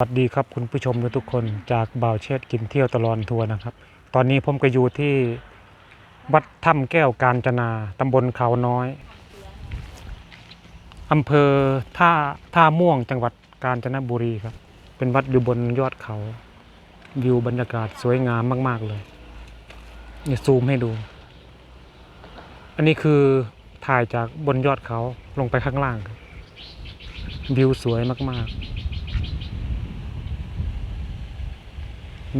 สวัสดีครับคุณผู้ชมทุกคนจากบ่าวเชษกินเที่ยวตลอดทัวร์นะครับ ตอนนี้ผมก็อยู่ที่วัดถ้ำแก้วกาญจนาตำบลเขาน้อยอำเภอท่าท่าม่วงจังหวัดกาญจนบุรีครับ เป็นวัดอยู่บนยอดเขา วิวบรรยากาศสวยงามมาก ๆเลยนี่ซูมให้ดู อันนี้คือถ่ายจากบนยอดเขาลงไปข้างล่างครับวิวสวยมาก ๆ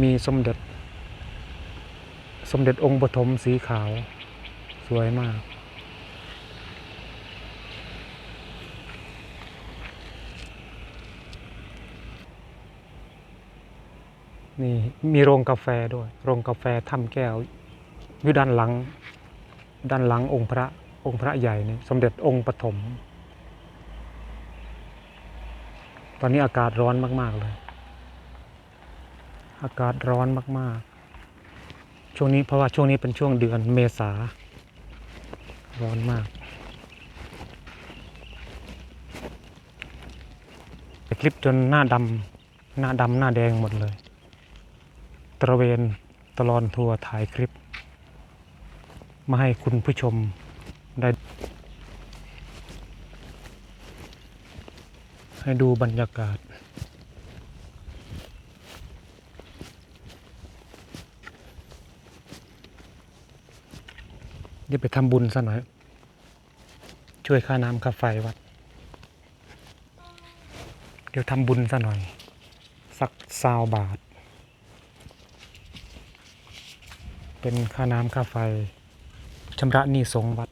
มีสมเด็จ สมเด็จองค์ปฐมสีขาว สวยมาก นี่มีโรงกาแฟด้วย โรงกาแฟถ้ำแก้ว อยู่ด้านหลัง ด้านหลังองค์พระ องค์พระใหญ่นี่สมเด็จองค์ปฐม ตอนนี้อากาศร้อนมาก ๆ เลย อากาศร้อนมากๆ ช่วงนี้เพราะว่าช่วงนี้เป็นช่วงเดือนเมษา ร้อนมาก ไปคลิปจนหน้าดำหน้าดำหน้าแดงหมดเลย ตระเวนตลอนทัวร์ถ่ายคลิป มาให้คุณผู้ชมได้ให้ดูบรรยากาศ เดี๋ยวไปทำบุญซะหน่อย ช่วยค่าน้ำค่าไฟวัด เดี๋ยวทำบุญซะหน่อย สักซาวบาท เป็นค่าน้ำค่าไฟชำระหนี้สงฆ์วัด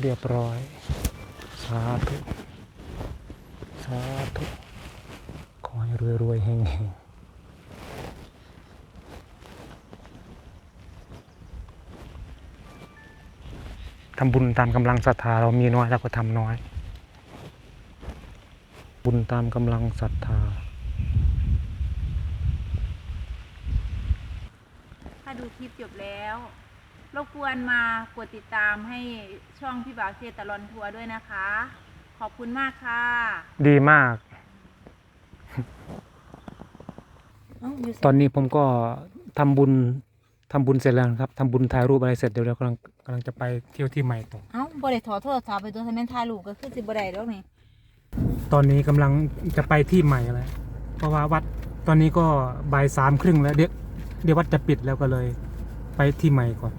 เรียบร้อย สาธุ สาธุ ขอให้รวยรวยๆเฮงเฮงทำบุญตามกำลังศรัทธาเรามีน้อยเราก็ทำน้อย บุญตามกำลังศรัทธาถ้าดูคลิปจบแล้วรบกวนมากดติดตามให้ช่องพี่บ่าวเซตลอนทัวร์ด้วยนะคะ ขอบคุณมากค่ะ ดีมาก ตอนนี้ผมก็ทำบุญทำบุญเสร็จแล้วนะครับทำบุญถ่ายรูปอะไรเสร็จเดี๋ยวเรากำลังกำลังจะไปเที่ยวที่ใหม่ต่อเอ้าบ่ได้ถอดโทรศัพท์ไปตัวทำเป็นถ่ายรูปก็คือสิบ่ได้แล้วนี่ตอนนี้กำลังจะไปที่ใหม่แล้วเพราะว่าวัดตอนนี้ก็บ่ายสามครึ่งแล้วเดี๋ยวเดี๋ยววัดจะปิดแล้วก็เลย ไปที่ใหม่ก่อน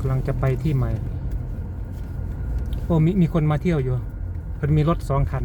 กำลังจะไปที่ใหม่โอ้มีมีคนมาเที่ยวอยู่มันมีรถสองคัน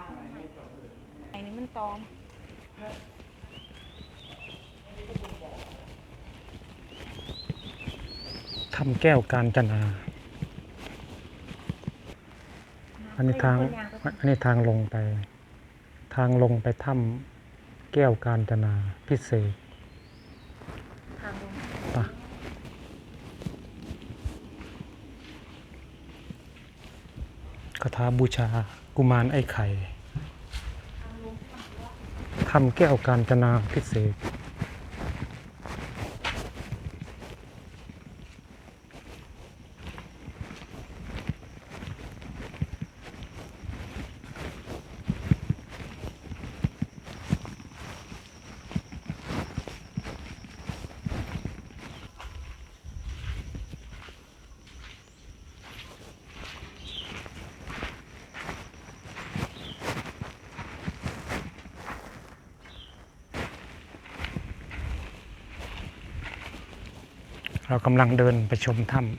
มันตอมทำแก้วกาญจนา อันนี้ทาง อันนี้ทางลงไป ทางลงไปถ้ำแก้วกาญจนาพิเศษทางลงปะคาถาบูชากุมารไอ้ไข่ ทำแก้วการจนาพิเศษ เรากำลังเดินไปชมถ้ำ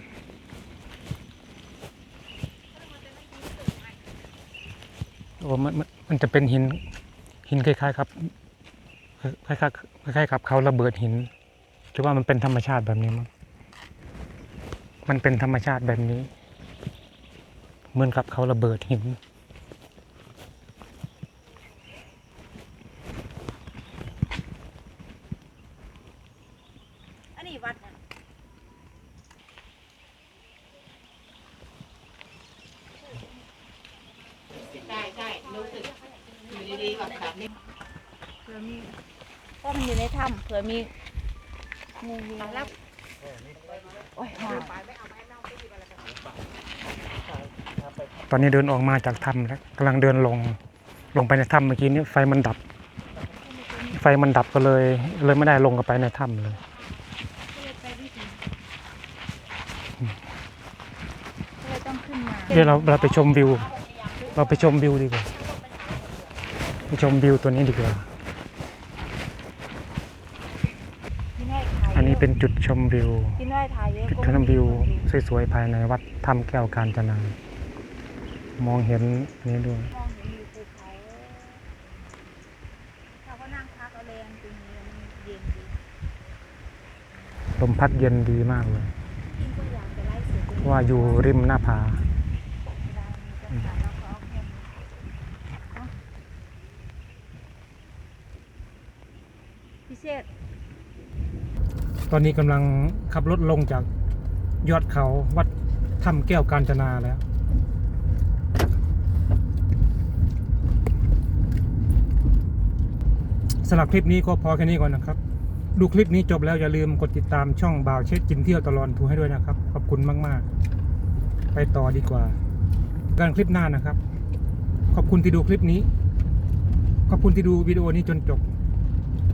โอ้มันมันมันจะเป็นหินหินคล้ายๆครับคล้ายๆคล้ายๆกับเขาระเบิดหินหรือว่ามันเป็นธรรมชาติแบบนี้มั้งมันเป็นธรรมชาติแบบนี้ เหมือนกับเขาระเบิดหินอันนี้วัดนะ ใช่ใช่รู้สึกอยู่ ดีๆกับขับนี่เผื่อมีก็มันอยู่ในถ้ำเผื่อมีงูมีแล้วโอ้ยหอมตอนนี้เดินออกมาจากถ้ำแล้วกำลังเดินลงลงไปในถ้ำเมื่อกี้นี้ไฟมันดับ ไฟมันดับก็เลยเลยไม่ได้ลงกับไปในถ้ำเลยก็เลยต้องขึ้นมาเดี๋ยวเราเราไปชมวิว เราไปชมวิวดีกว่า ไปชมวิวตัวนี้ดีกว่าที่น้อยถ่ายอันนี้เป็นจุดชมวิวที่น้อยถ่ายเยอะจุดก็ชมวิวสวยๆภายในวัดถ้ำแก้วกาญจนามองเห็นนี้ด้วยมองเห็นวิวภูเขาเราก็นั่งพักเอาแรงตรงนี้มันเย็นดีลมพัดเย็นดีมากเลยกินก็อยากจะไล่เสือเพราะว่าอยู่ริมหน้าผา เวลามีจะถ่ายแล้วก็เอาแค่เนาะพิเศษ ตอนนี้กำลังขับรถลงจากยอดเขาวัดถ้ำแก้วกาญจนาแล้ว สำหรับคลิปนี้ก็พอแค่นี้ก่อนนะครับ ดูคลิปนี้จบแล้วอย่าลืมกดติดตามช่องบ่าวเช็ดกินเที่ยวตลอดทูให้ด้วยนะครับ ขอบคุณมาก ๆ ไปต่อดีกว่ากันคลิปหน้านะครับ ขอบคุณที่ดูคลิปนี้ ขอบคุณที่ดูวิดีโอนี้จนจบ